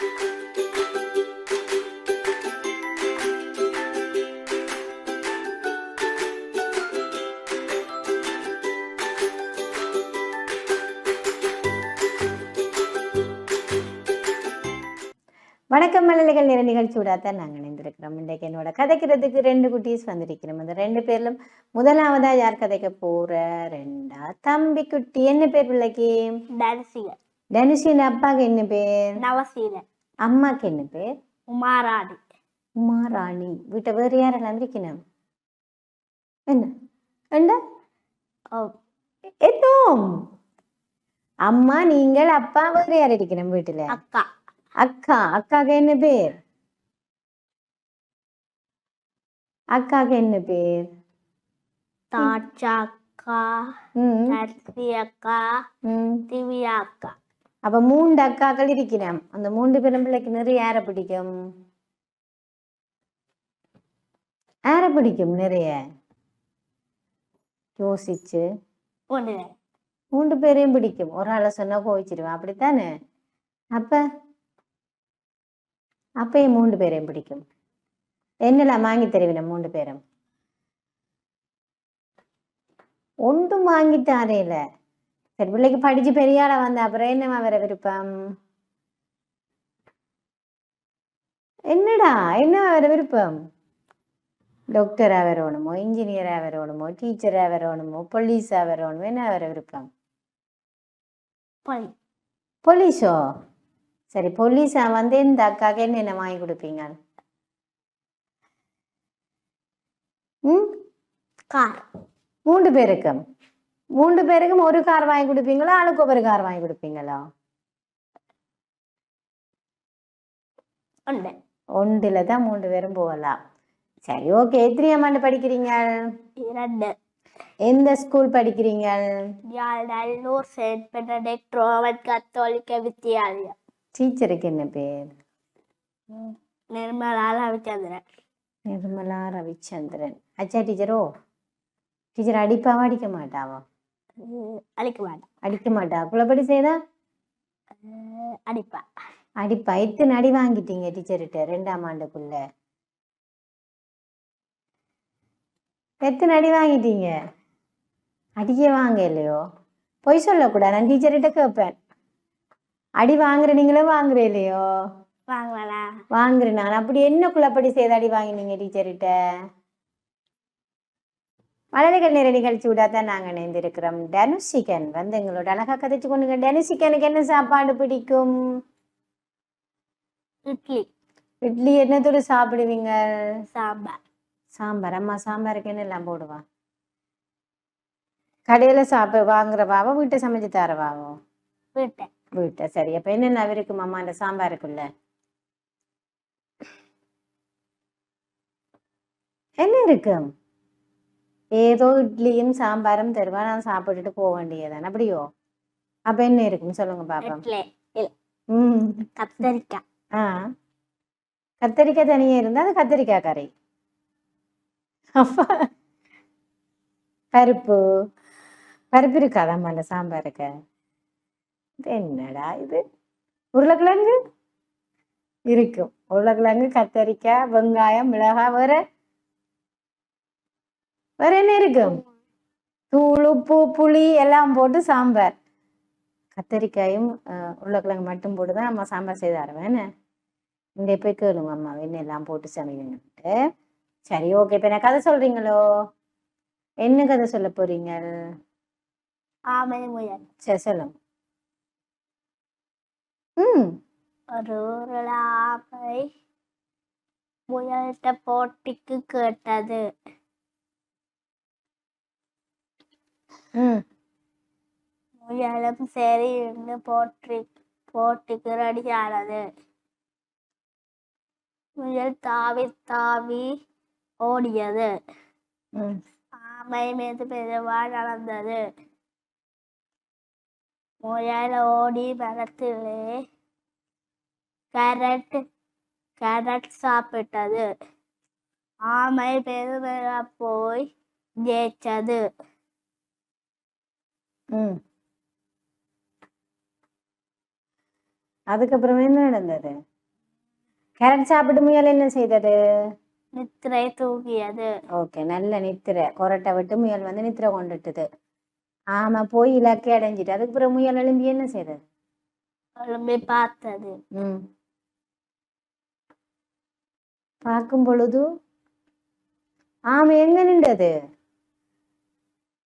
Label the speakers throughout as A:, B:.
A: வணக்கம் மழலைகள் நிற நிகழ்ச்சியோட தான் நாங்கள் இணைந்திருக்கிறோம். இன்றைக்கு என்னோட கதைக்கிறதுக்கு ரெண்டு குட்டீஸ் வந்திருக்கிறோம். அந்த ரெண்டு பேர்லும் முதலாவதா யார் கதைக்க போற? ரெண்டா தம்பி குட்டி என்ன பேர் பிள்ளைக்கு?
B: தரிசிக
A: தனுஷின் அப்பாவுக்கு என்ன பேர்?
B: நவசீல
A: அம்மாக்கு என்ன பேர்?
B: உமாராணி.
A: உமா ராணி வீட்டை வேறு யாரெல்லாம் இருக்கணும் என்ன? என்ன? என்னோ அம்மா நீங்கள் அப்பா வேறு யார் இருக்கணும் வீட்டுல?
B: அக்கா.
A: அக்கா. அக்காக்கு என்ன பேர்? அக்காக்கு என்ன பேர்?
B: தாட்சா அக்கா அக்கா திவ்யா அக்கா.
A: அப்ப மூன்று அக்காக்கள் இருக்கிறாம். அந்த மூன்று பேரும் பிள்ளைக்கு நிறைய யாரை பிடிக்கும். யாரை பிடிக்கும் நிறைய. யோசிச்சு. மூன்று பேரையும் பிடிக்கும். ஒரு ஆளை சொன்னா கோவிச்சிடுவேன் அப்படித்தானே? அப்ப? அப்பயும் மூன்று பேரையும் பிடிக்கும். என்னெல்லாம் வாங்கி தருவின மூன்று பேரும்? ஒன்றும் வாங்கி தாரேல சரி பிள்ளைக்கு படிச்சு பெரிய ஆளா வந்த அப்புறம் என்னவா வேற விருப்பம்? என்னடா என்னவா வேற விருப்பம்? டாக்டரா வரணுமோ இன்ஜினியரா வரணுமோ டீச்சரா வரணுமோ போலீஸா வரணுமோ என்ன வேற விருப்பம்? போலீஸோ. சரி போலீஸா வந்து இந்த அக்காக்கு என்னென்ன வாங்கி கொடுப்பீங்க? ம்?
B: கார்.
A: மூன்று பேருக்கும்? மூன்று பேருக்கும் ஒரு கார் வாங்கி கொடுப்பீங்களா? ஆளுக்கு ஒவ்வொரு கார் வாங்கி கொடுப்பீங்களா?
B: ஒன்று
A: ஒன்றில் தான் மூன்று பேரும் போகலாம். சரி ஓகே எத்தனையாம் ஆண்டு படிக்கிறீங்க
B: இரண்டு.
A: எந்த ஸ்கூல் படிக்கிறீங்க
B: நல்லூர் செயின்ட் பெனடிக்ட் ரோமன் கத்தோலிக்க வித்தியாலயம்
A: டீச்சருக்கு என்ன பேர்?
B: நிர்மலா ரவிச்சந்திரன்.
A: நிர்மலா ரவிச்சந்திரன். அச்சா டீச்சரோ டீச்சர் அடிப்பாவா அடிக்க மாட்டாவா?
B: உம், அடிக்க மாட்டேன்
A: அடிக்க மாட்டா. குளப்படி செய்தா?
B: அடிப்பா.
A: அடிப்பா. எத்தனை அடி வாங்கிட்டீங்க டீச்சர்கிட்ட ரெண்டாம் ஆண்டுக்குள்ள? எத்தனை அடி வாங்கிட்டீங்க? அடிக்க வாங்க இல்லையோ பொய் சொல்லக்கூடாது. நான் டீச்சர்கிட்ட கேட்பேன் அடி வாங்குற நீங்களும் வாங்குற இல்லையோ
B: வாங்கலா
A: வாங்குறேன் நான். அப்படி என்ன குளப்படி செய்த அடி வாங்கினீங்க டீச்சர்கிட்ட? மலர்கள் நேர நிகழ்ச்சி விடாதான் நாங்கள் இணைந்திருக்கிறோம். டனுசிகன் வந்து எங்களோட அழகா கதைச்சு கொண்டுங்க. டனுசிகனுக்கு என்ன சாப்பாடு பிடிக்கும்?
B: இட்லி.
A: இட்லி என்னத்தோடு சாப்பிடுவீங்க?
B: சாம்பார்.
A: சாம்பார். அம்மா சாம்பாருக்கு என்னெல்லாம் போடுவா? கடையில சாப்பிட வாங்குறவாவோ வீட்டை சமைச்சு தரவாவோ?
B: வீட்டை
A: வீட்டை சரி. அப்ப என்னென்ன இருக்கும் அம்மா அந்த சாம்பாருக்குள்ள? என்ன இருக்கும் ஏதோ இட்லியும் சாம்பாரும் தருவா நான் சாப்பிட்டுட்டு போக வேண்டியதானே அப்படியோ? அப்ப என்ன இருக்கும் சொல்லுங்க பாப்போம்.
B: கத்தரிக்காய்.
A: ஆ. கத்தரிக்காய் தனியா இருந்தா அது கத்தரிக்காய் கறி. அப்ப பருப்பு. பருப்பு இருக்காதாம்மா அந்த சாம்பாருக்கு? இது என்னடா இது? உருளைக்கிழங்கு? இருக்கும். உருளைக்கிழங்கு கத்தரிக்காய் வெங்காயம் மிளகாய் வேற வேற என்ன இருக்கும் தூள் உப்பு புளி எல்லாம் போட்டு சாம்பார். கத்தரிக்காயும் உருளைக்கிழங்கு மட்டும் போட்டு தான் அம்மா சாம்பார் செய்து தருவேன். என்ன? இங்கே போய் கேளுங்க அம்மா எண்ணெயெல்லாம் போட்டு சமைக்கணும்ட்டு சரி ஓகே இப்போ நான் கதை சொல்றீங்களோ? என்ன கதை சொல்ல போறீங்க? சரி சொல்லுங்க. ம்.
B: ஒரு ஊரில் ஆமை முயல்கிட்ட போட்டிக்கு கேட்டது.
A: ம்.
B: முயலும் சரி என்று போற்றி போட்டிக்கு ரெடியானது முயல் தாவி தாவி ஓடியது. ஆமை மீது மெதுவாக நடந்தது. முயல் ஓடி மரத்திலே கேரட் கேரட் சாப்பிட்டது. ஆமை மெதுமெதுவா போய் ஜெயிச்சது.
A: ம். அதுக்கப்புறம் என்ன நடந்தது? கேரட் சாப்பிட்டு முயல் என்ன செய்தது?
B: நித்திரை தூங்கியது
A: ஓகே நல்ல நித்திரை. கொரட்டை விட்டு முயல் வந்து நித்திரை கொண்டுட்டுது. ஆமா போய் இலக்கை அடைஞ்சிட்டு அதுக்கப்புறம் முயல் எழும்பி என்ன செய்தது?
B: எழும்பி பார்த்தது.
A: ம். பார்க்கும் பொழுது ஆமா எங்க நின்றது?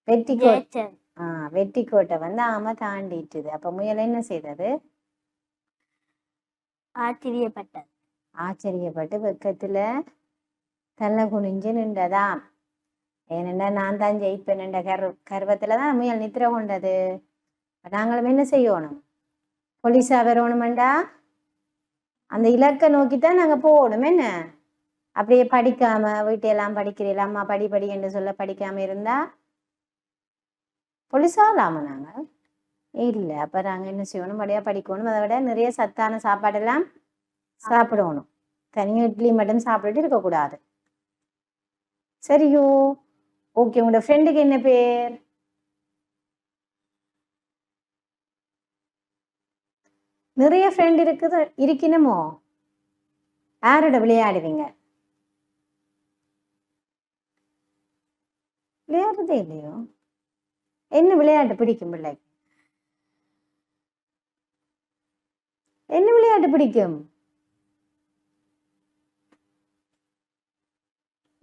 A: வெட்டி கோ
B: ஜெயிச்சது
A: ஆ வெட்டி கோட்டை வந்து ஆமா தாண்டிட்டுது. அப்ப முயல் என்ன செய்தது?
B: ஆச்சரியப்பட்டது
A: ஆச்சரியப்பட்டு வெக்கத்துல தலை குனிஞ்சு நின்றதாம் ஏனென்றா நான் தான் ஜெயிப்பேன் கரு கர்வத்துல தான் முயல் நித்திர கொண்டது. நாங்களும் என்ன செய்யணும்? போலீஸா வரணுமெண்டா? அந்த இலக்கை நோக்கித்தான் நாங்க போகணும் என்ன? அப்படியே படிக்காம வீட்டையெல்லாம் படிக்கிறீங்களா அம்மா படி படி என்று சொல்ல படிக்காம இருந்தா? போலீஸாகலாமா நாங்க? இல்லை அப்ப நாங்க என்ன செய்யணும் படியா படிக்கணும். அதை விட நிறைய சத்தான சாப்பாடெல்லாம் சாப்பிடணும். தனியாக இட்லி மட்டும் சாப்பிட்டுட்டு இருக்கக்கூடாது. சரியோ? ஓகே உங்களோட ஃப்ரெண்டுக்கு என்ன பேர்? நிறைய ஃப்ரெண்ட் இருக்குது இருக்கணுமோ? யாரோட விளையாடுவீங்க? விளையாடுறதே இல்லையோ? என்ன விளையாட்டு பிடிக்கும் பிள்ளைக்கு என்ன விளையாட்டு பிடிக்கும்?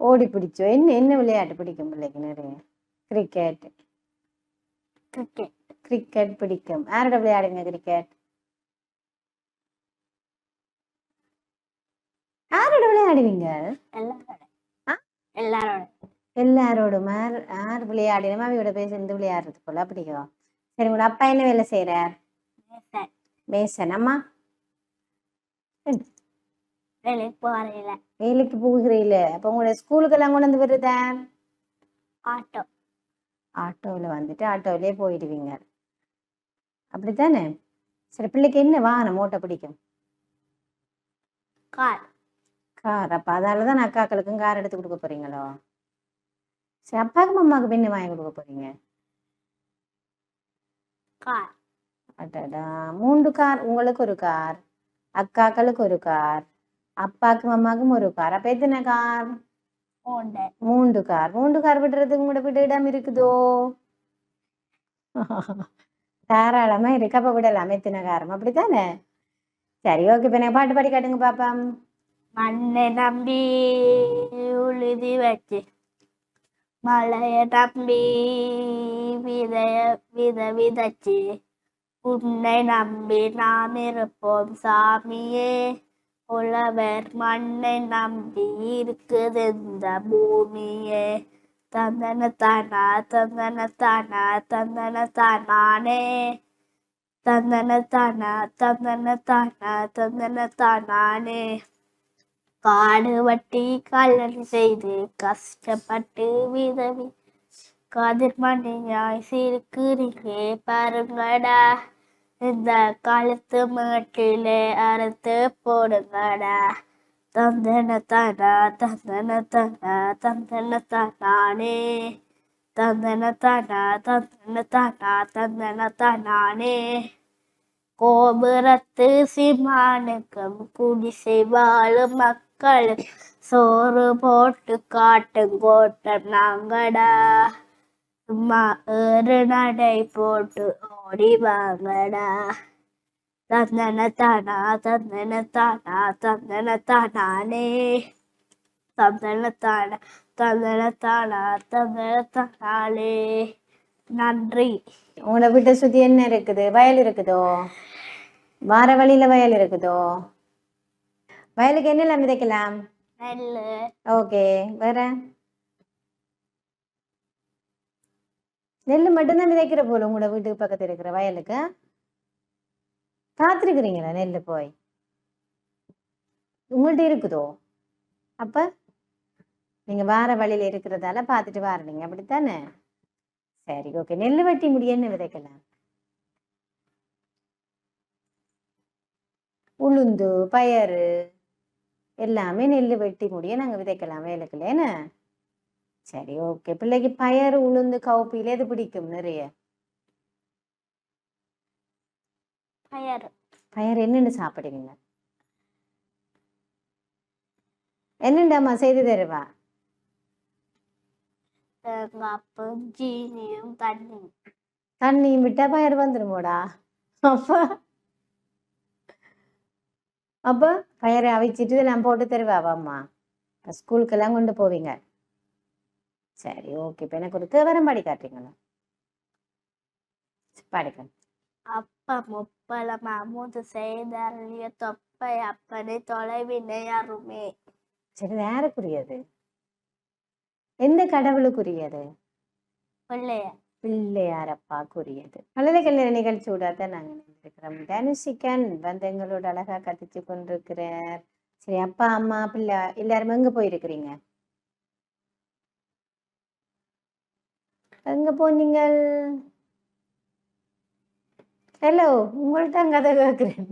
A: ஓடி பிடிச்சோ? என்ன என்ன விளையாட்டு பிடிக்கும் பிள்ளைக்கு நிறைய? கிரிக்கெட்
B: கிரிக்கெட்
A: கிரிக்கெட் பிடிக்கும். யாரோட விளையாடுங்க கிரிக்கெட் யாரோட விளையாடுவீங்க?
B: எல்லாரோட? எல்லாரோட.
A: எல்லாரோடும் யார் விளையாடினமோ அவையோட போய் சேர்ந்து விளையாடுறது போல பிடிக்கும் சரி உங்களோட அப்பா என்ன வேலை செய்யறார்
B: மேசன்.
A: அம்மா
B: வேலைக்கு போறையில
A: வேலைக்கு போகிறீல. அப்போ உங்களோட ஸ்கூலுக்கெல்லாம் கொண்டு வந்து விடுறதா?
B: ஆட்டோ.
A: ஆட்டோவில் வந்துட்டு ஆட்டோவிலே போயிடுவீங்க. அப்படித்தானே? சரி பிள்ளைக்கு என்ன வாகனம் ஓட்ட பிடிக்கும்?
B: கார்.
A: கார். அப்போ அதால தான் அக்காக்களுக்கும் கார் எடுத்து கொடுக்க போறீங்களோ? சரி அப்பாவுக்கும் அம்மாவுக்கு என்ன வாங்கி கொடுக்க போறீங்க?
B: கார்.
A: அடடா மூன்று கார் உங்களுக்கு ஒரு கார் அக்காக்களுக்கு ஒரு கார் அப்பாக்கும் அம்மாக்கும் ஒரு கார். அப்ப எத்தனை கார்? மூன்று. கார். மூன்று கார் விடுறதுக்கு உங்களோட வீட்டு இடம் இருக்குதோ? தாராளமா இருக்கு. அப்ப விடலாம். எத்தனை காரம்? அப்படித்தானே? சரி ஓகே இப்ப எனக்கு பாட்டு பாடி காட்டுங்க பாப்பா.
B: மண்ணை நம்பி உழுதி வச்சு. மழைய நம்பி விதைய வித விதைச்சு. உன்னை நம்பி நாம் இருப்போம் சாமியே. உழவர் மண்ணை நம்பி இருக்குது இந்த பூமியே. தந்தனத்தானா தந்தனத்தானா தந்தன தந்தனத்தானா தந்தனத்தானா தானானே தந்தன தானா தந்தன தானா தந்தன தானானே காடு வட்டி கல்லணி செய்து கஷ்டப்பட்டு விதவி. காதிர் மண்டியாய் சிரிக்கிறீங்களே பாருங்கடா. இந்த காலத்து மாட்டிலே அறுத்து போடுங்கடா. தந்தன தானா தந்தன தானா தந்தன தானானே. தந்தன தானா தந்தன தானா தந்தன தானானே. கோபுரத்து சிமானுக்கும் குடிசை வாழும் மக்கள் சோறு போட்டு காட்டும் கோட்டம் நாங்கடா. சும்மா ஏறு நடை போட்டு ஓடி வாங்கடா. தந்தன தானா தந்தன தானா தந்தன தானானே. தந்தன தானா தந்தன தானா தந்தன தானாலே. நன்றி.
A: உங்களை வீட்டை சுத்தி என்ன இருக்குது? வயல் இருக்குதோ? வார வழியில வயல் இருக்குதோ? வயலுக்கு என்னெல்லாம் விதைக்கலாம் ஓகே வேற? நெல் மட்டும்தான் விதைக்கிற போல உங்களோட வீட்டுக்கு பக்கத்துல இருக்கிற வயலுக்கு. பார்த்துருக்குறீங்களா நெல் போய்? உங்கள்ட்ட இருக்குதோ? அப்ப நீங்க வார வழியில இருக்கிறதால பார்த்துட்டு வாரீங்க அப்படித்தானே? சரி ஓகே. நெல் வெட்டி முடிய என்ன விதைக்கலாம் உளுந்து பயறு எல்லாமே நெல் வெட்டி முடிய நாங்க விதைக்கலாம். வேலைக்குள்ள என்ன? சரி ஓகே பிள்ளைக்கு பயறு உளுந்து கவுப்பில எது பிடிக்கும் நிறைய?
B: பயறு.
A: பயர் என்னென்னு சாப்பிடுவீங்க? என்னண்டாம்மா செய்து தருவா?
B: சீனியும் தண்ணியும்
A: தண்ணியும் விட்டா பயிர் வந்துருமோடா? அப்ப. அப்ப பயிரை அவிச்சிட்டு நான் போட்டு தருவாவா அம்மா இப்ப ஸ்கூலுக்கெல்லாம் கொண்டு போவீங்க. சரி ஓகே இப்போ எனக்கு ஒரு தேவரம் பாடி காட்டுறீங்களா? பாடிக்க
B: அப்பம் உப்பளம் அமுது செய்தருளிய தொப்பை அப்பனை தொலைவினை அருமே.
A: சரி யாருக்குரியது எந்த கடவுளுக்குரியது?
B: பிள்ளைய.
A: பிள்ளையாரப்பாக்குரியது. நல்ல கல்யாண நிகழ்ச்சியோட தான் நாங்கள் நினைந்திருக்கிறோம். தனுஷிகன் வந்து எங்களோட அழகா கத்திச்சு கொண்டிருக்கிறார். சரி அப்பா அம்மா பிள்ளை எல்லாரும் எங்க போயிருக்கிறீங்க? எங்க போனீங்கள்? ஹலோ உங்கள்ட்ட கதை கேட்குறேன்.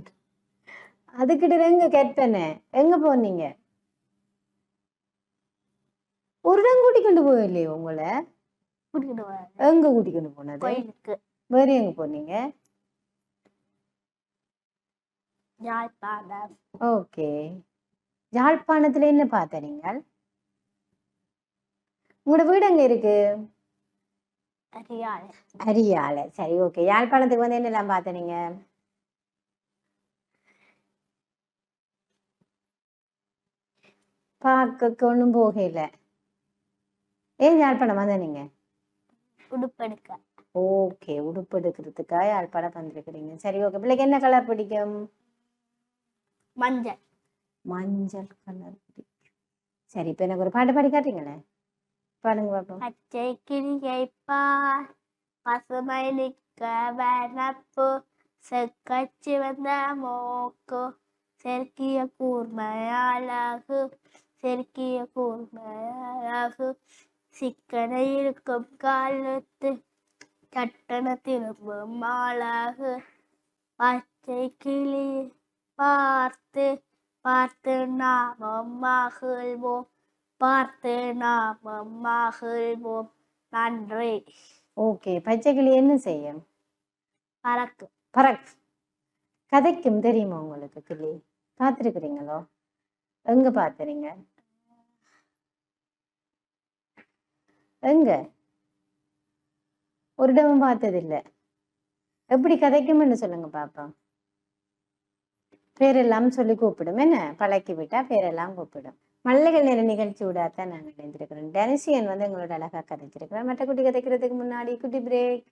A: அதுக்கிட்ட எங்க கேட்பேனே? எங்க போனீங்க? ஒரு கூடி கொண்டு போயில்லையோ உங்களை? எங்க கூட்டிக்கொண்டு போனது வேற எங்க போனீங்க?
B: யாழ்ப்பாணம்.
A: ஓகே. யாழ்ப்பாணத்துல என்ன பார்த்த நீங்கள்? உங்களோட வீடு எங்க இருக்கு?
B: அரியாள்
A: அரியால. சரி ஓகே. யாழ்ப்பாணத்துக்கு வந்து என்னெல்லாம் பார்த்த நீங்க? பார்க்க ஒன்றும் போகல. ஏன் யாழ்ப்பாணம் வந்த நீங்க?
B: உடுப்பெடுக்க.
A: ஓகே உடுப்பு எடுக்கிறதுக்காக யாழ்ப்பாணம் வந்திருக்கிறீங்க சரி ஓகே பிள்ளைக்கு என்ன கலர் பிடிக்கும்?
B: மஞ்சள்.
A: மஞ்சள் கலர் பிடிக்கும். சரி இப்போ எனக்கு ஒரு பாட்டு பாடி காட்டுறீங்களே பாடுங்க பார்ப்போம்
B: பச்சை கிளியை பார் பசுமை நிற்க வனப்பு செக்கச்சி வந்த மோக்கு செருக்கிய கூர்மையாளகு செருக்கிய கூர்மையாளகு. சிக்கன இருக்கும் காலத்து சட்டன திரும்பும் மாளாகு பச்சை கிளி பார்த்து பார்த்து நாமம் மகிழ்வோம். பார்த்து நாமம் மகிழ்வோம். நன்றி.
A: ஓகே பச்சை கிளி என்ன செய்யும்?
B: பறக்கு
A: பறக் கதைக்கும் தெரியுமா உங்களுக்கு கிளி? பார்த்துருக்குறீங்களோ? எங்க பார்த்துறீங்க எங்க? ஒரு இடமும் பார்த்ததில்ல. எப்படி கதைக்கும்னு சொல்லுங்க பாப்போம். பேரெல்லாம் சொல்லி கூப்பிடும். என்ன? பழக்கி விட்டா பேரெல்லாம் கூப்பிடும். மல்லிகள் நிற நிகழ்ச்சி விடாதான் நாங்கள் இணைந்திருக்கிறோம் டெனிசியன் வந்து எங்களோட அழகா கதைச்சிருக்கிறோம் மற்ற குட்டி கதைக்கிறதுக்கு முன்னாடி குட்டி பிரேக்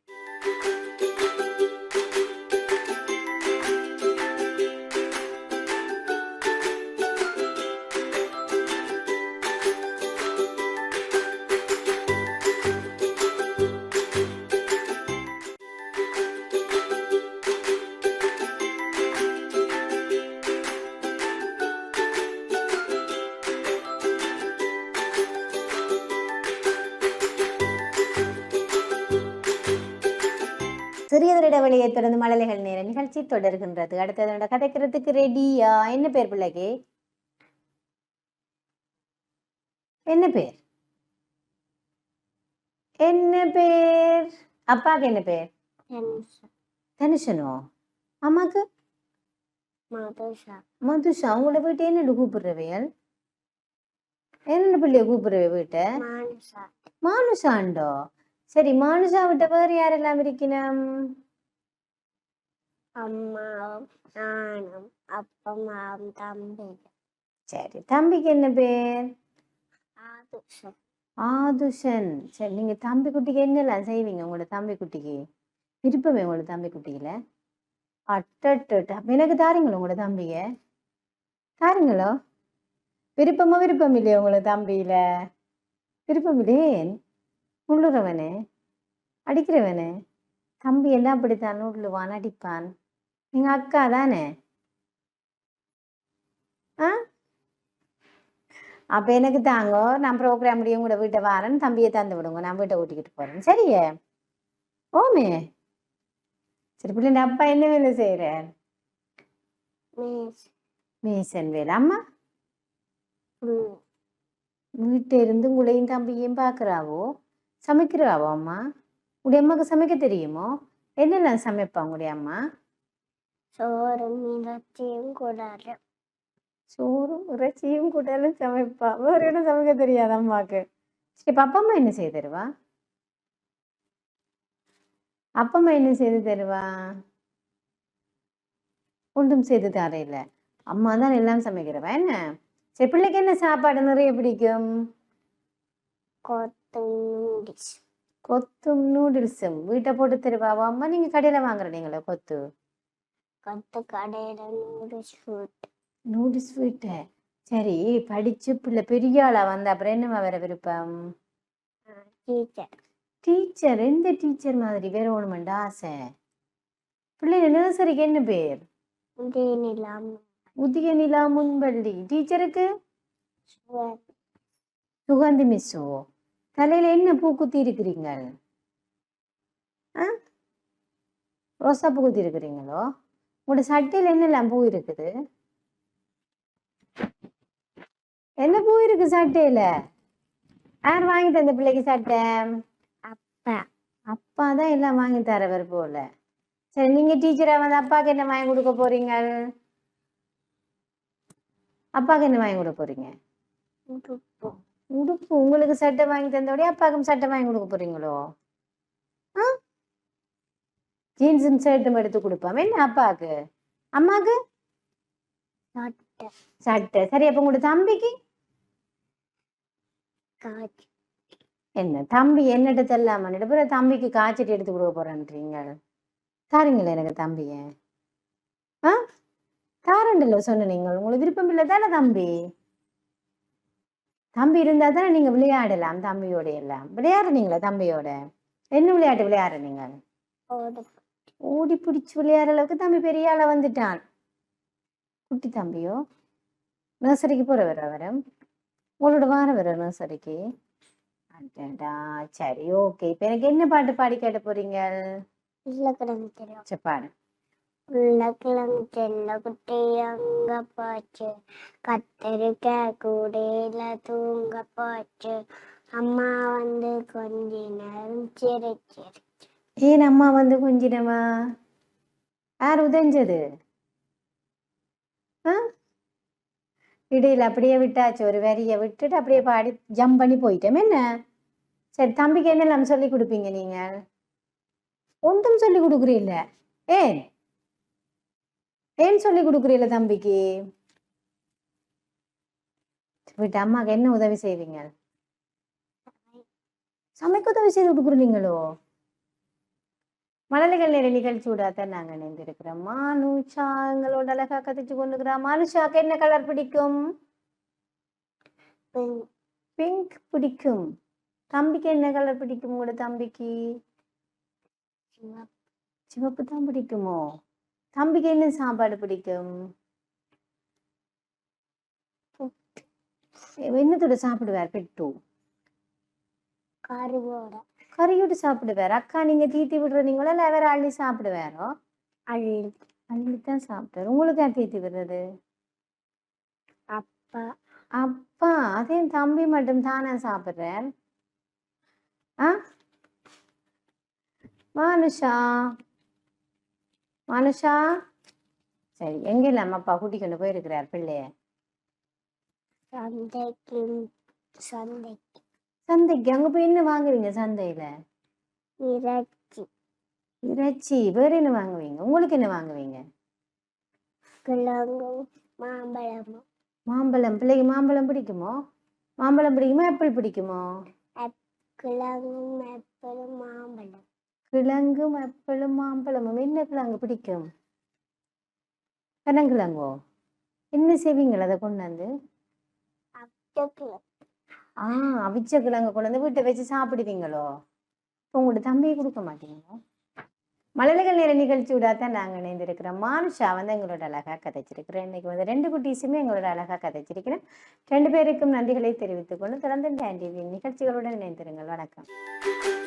A: தொடர்ந்து மழலைகள் நேர நிகழ்ச்சி தொடர்கின்றது. அடுத்ததோட கதைக்கிறதுக்கு ரெடியா என்ன பேர் பிள்ளைக்கு? என்ன பேர்? என்ன பேர்? அப்பாக்கு என்ன பேர்? தனுஷனோ? அம்மாக்கு?
B: மதுஷா.
A: உங்களோட வீட்டை என்னென்னு கூப்பிடுறவையல்? என்னென்ன பிள்ளைய கூப்பிடுற வீட்டை?
B: மானுஷா.
A: மானுஷாண்டோ? சரி மானுஷா விட்ட வேறு யாரெல்லாம் இருக்கணும்
B: அம்மாவும் நானும் அப்பம்மாவும் தம்பி
A: சரி தம்பிக்கு என்ன பேர்?
B: ஆதுஷா
A: ஆதுஷன். சரி நீங்க தம்பி குட்டிக்கு என்னெல்லாம் செய்வீங்க உங்களோட தம்பி குட்டிக்கு? விருப்பமே உங்களோட தம்பி குட்டியில? அட்டட்ட எனக்கு தாரீங்களோ உங்களோட தம்பிய? தாருங்களோ? விருப்பமா விருப்பம் இல்லையா உங்களோட தம்பியில? விருப்பம் இல்லையே உள்ளுறவனே. அடிக்கிறவனே. தம்பி எல்லாம் அப்படித்தான். உள்ளுவான் அடிப்பான். நீங்க அக்கா தானே ஆ அப்ப எனக்கு தாங்கோ நான் ப்ரோக்ராம் முடியும் கூட வீட்டை வரேன் தம்பியை தந்து விடுங்க நான் வீட்டை ஓட்டிக்கிட்டு போறேன் சரியே ஓமே சரி பிள்ளை அப்பா என்ன வேலை செய்யறார்
B: மீஸ்
A: மேசன் வேலை அம்மா
B: ம்
A: வீட்டை இருந்து உங்களையும் தம்பியையும் பார்க்குறாவோ சமைக்கிறாவோ அம்மா உடைய அம்மாவுக்கு சமைக்க தெரியுமோ என்னெல்லாம் சமைப்பா உங்களுடைய அம்மா
B: சோறும் இறைச்சியும் குடலும்
A: சோறும் இறைச்சியும் குடலும் சமைப்பா. வேற என்ன சமைக்க தெரியாது அம்மாக்கு. சரி இப்ப அப்பா அம்மா என்ன செய்து தருவா? அப்பா அம்மா என்ன செய்து தருவா? ஒன்றும் செய்து தரையில அம்மா தான் எல்லாம் சமைக்கிறவா என்ன? சரி பிள்ளைக்கு என்ன சாப்பாடு நிறைய பிடிக்கும்?
B: கொத்தும் நூடில்ஸ்.
A: கொத்தும் நூடுல்ஸும். வீட்டை போட்டு தருவாவா? அம்மா நீங்க கடையில வாங்குறீங்களா கொத்து?
B: கொத்து கடையில நூடுல்ஸ் ஃபுட்
A: நூடுல்ஸ் வீட்டை சரி படிச்சு பிள்ளை பெரிய ஆளா வந்த அப்புறம் என்னவா வேற விருப்பம்?
B: டீச்சர்
A: டீச்சர் எந்த டீச்சர் மாதிரி? வேற ஒண்ணுமெண்டா ஆசை? பிள்ளைங்க நர்சரிக்கு என்ன பேர்?
B: தீனிலாம்
A: உதய நிலா முன்பள்ளி. டீச்சருக்கு சுகந்தி. மிஸ்ஸோ? தலையில என்ன பூ குத்தி இருக்கிறீங்க ஆ? ரோசா பூ குத்தி இருக்கிறீங்களோ? உங்களோட சட்டையில என்னெல்லாம் பூ இருக்குது? என்ன பூ இருக்கு சட்டையில? யார் வாங்கி தந்த பிள்ளைக்கு சட்டை?
B: அப்பா.
A: அப்பா தான் எல்லாம் வாங்கி தரவர் போல. சரி நீங்க டீச்சரா வந்து அப்பாவுக்கு என்ன வாங்கி கொடுக்க போறீங்க? அப்பாவுக்கு என்ன வாங்கி கொடுக்க போறீங்க?
B: உடுப்பு.
A: உங்களுக்கு சட்டை வாங்கி தந்தோடய அப்பாவுக்கும் சட்டை வாங்கி கொடுக்க போறீங்களோ? ஜீன்ஸும் ஷர்ட்டும் எடுத்து கொடுப்பாம. என்ன அப்பாவுக்கு? அம்மாக்கு
B: சட்டை.
A: சரி அப்ப உங்களோட தம்பிக்கு? என்ன? தம்பி என்னட்ட தெல்லாம பிறகு தம்பிக்கு காய்ச்சிட்டு எடுத்து கொடுக்க போறேன்றீங்க. தாரீங்களா எனக்கு தம்பிய. ஆ? தாரண்டல்ல சொன்ன நீங்கள். உங்களுக்கு விருப்பம் இல்லை தானே தம்பி? தம்பி இருந்தா தானே நீங்க விளையாடலாம் தம்பியோட எல்லாம். விளையாடுறீங்களா தம்பியோட? என்ன விளையாட்டு விளையாடுறீங்க?
B: ஓடு
A: பிடிச்சி விளையாடுற அளவுக்கு தம்பி பெரிய ஆளா வந்துட்டான். குட்டி தம்பியோ நர்சரிக்கு போற வர வரம் உங்களோட வார வர நர்சரிக்கு அடடா சரி ஓகே இப்ப எனக்கு என்ன பாட்டு பாடி கேட்ட போறீங்க?
B: உருளைக்கிழங்கு தெரியும்
A: சரி பாடு.
B: உருளைக்கிழங்கு செல்ல குட்டி அங்க போச்சு. கத்தரிக்காய் கூடையில தூங்க போச்சு. அம்மா வந்து கொஞ்ச நேரம் சிரிச்சிரு.
A: ஏன் அம்மா வந்து கொஞ்சினவா? யார் உதஞ்சது? ஆ? இடையில அப்படியே விட்டாச்சு. ஒரு வரிய விட்டுட்டு அப்படியே பாடி ஜம்ப் பண்ணி போயிட்டோம். என்ன? சரி தம்பிக்கு என்னெல்லாம் சொல்லி கொடுப்பீங்க நீங்க? ஒன்றும் சொல்லி கொடுக்குறீல்ல. ஏன்? ஏன் சொல்லி கொடுக்குறீல்ல தம்பிக்கு? விட்டு அம்மாக்கு என்ன உதவி செய்வீங்க? சமைக்க உதவி செய்து கொடுக்குறீங்களோ? மழலைகள் நேர நிகழ்ச்சியோடத்தான் நாங்க இணைந்திருக்கிறோம். மானுஷா எங்களோட அழகா கதைச்சு கொண்டுக்கிறா மானுஷாக்கு என்ன கலர் பிடிக்கும்? பிங்க் பிடிக்கும். தம்பிக்கு என்ன கலர் பிடிக்கும் உங்களோட தம்பிக்கு?
B: சிவப்பு
A: சிவப்பு தான் பிடிக்குமோ? தம்பிக்கு என்ன சாப்பாடு பிடிக்கும்? என்னத்தோட சாப்பிடுவார்? பெட்டு.
B: கருவோட.
A: கறியோடு சாப்பிடுவார் அக்கா நீங்க தீத்தி விடுறீங்களோ இல்ல வேற அள்ளி சாப்பிடுவாரோ
B: அள்ளி
A: அள்ளித்தான் சாப்பிட்டாரு உங்களுக்கு யார் தீத்தி விடுறது
B: அப்பா
A: அப்பா அதே தம்பி மட்டும் தானே சாப்பிடுறார் ஆ மானுஷா மானுஷா சரி எங்கெல்லாம் அப்பா கூட்டி கொண்டு போயிருக்கிறார் பிள்ளைய
B: சந்தைக்கு சந்தைக்கு
A: சந்தைக்கு அங்க போய் என்ன வாங்குறீங்க சந்தையில?
B: இறைச்சி.
A: இறைச்சி. வேற என்ன வாங்குவீங்க? உங்களுக்கு என்ன வாங்குவீங்க?
B: கிழங்கும் மாம்பழமும்
A: மாம்பழம். பிள்ளைக்கு மாம்பழம் பிடிக்குமோ? மாம்பழம் பிடிக்குமா? ஆப்பிள் பிடிக்குமோ?
B: கிழங்கும் ஆப்பிளும் மாம்பழம்.
A: கிழங்கும் ஆப்பிளும் மாம்பழமும். என்ன கிழங்கு பிடிக்கும்? கனங்கிழங்கோ? என்ன செய்வீங்களா அதை கொண்டு வந்து?
B: கிழங்கு
A: ஆ அவிச்ச கிழங்கு கொண்டு வந்து வீட்டை வச்சு சாப்பிடுவீங்களோ? இப்போ உங்களோட தம்பியை கொடுக்க மாட்டீங்களோ? மழலைகள் நேர நிகழ்ச்சியோட தான் நாங்கள் இணைந்திருக்கிறோம். மானுஷா வந்து எங்களோட அழகாக கதைச்சிருக்கிறோம் இன்னைக்கு வந்து ரெண்டு குட்டீஸுமே எங்களோட அழகாக கதைச்சிருக்கிறேன் ரெண்டு பேருக்கும் நன்றிகளை தெரிவித்துக் கொண்டு தொடர்ந்து டான் டிவி நிகழ்ச்சிகளுடன் இணைந்திருங்கள். வணக்கம்.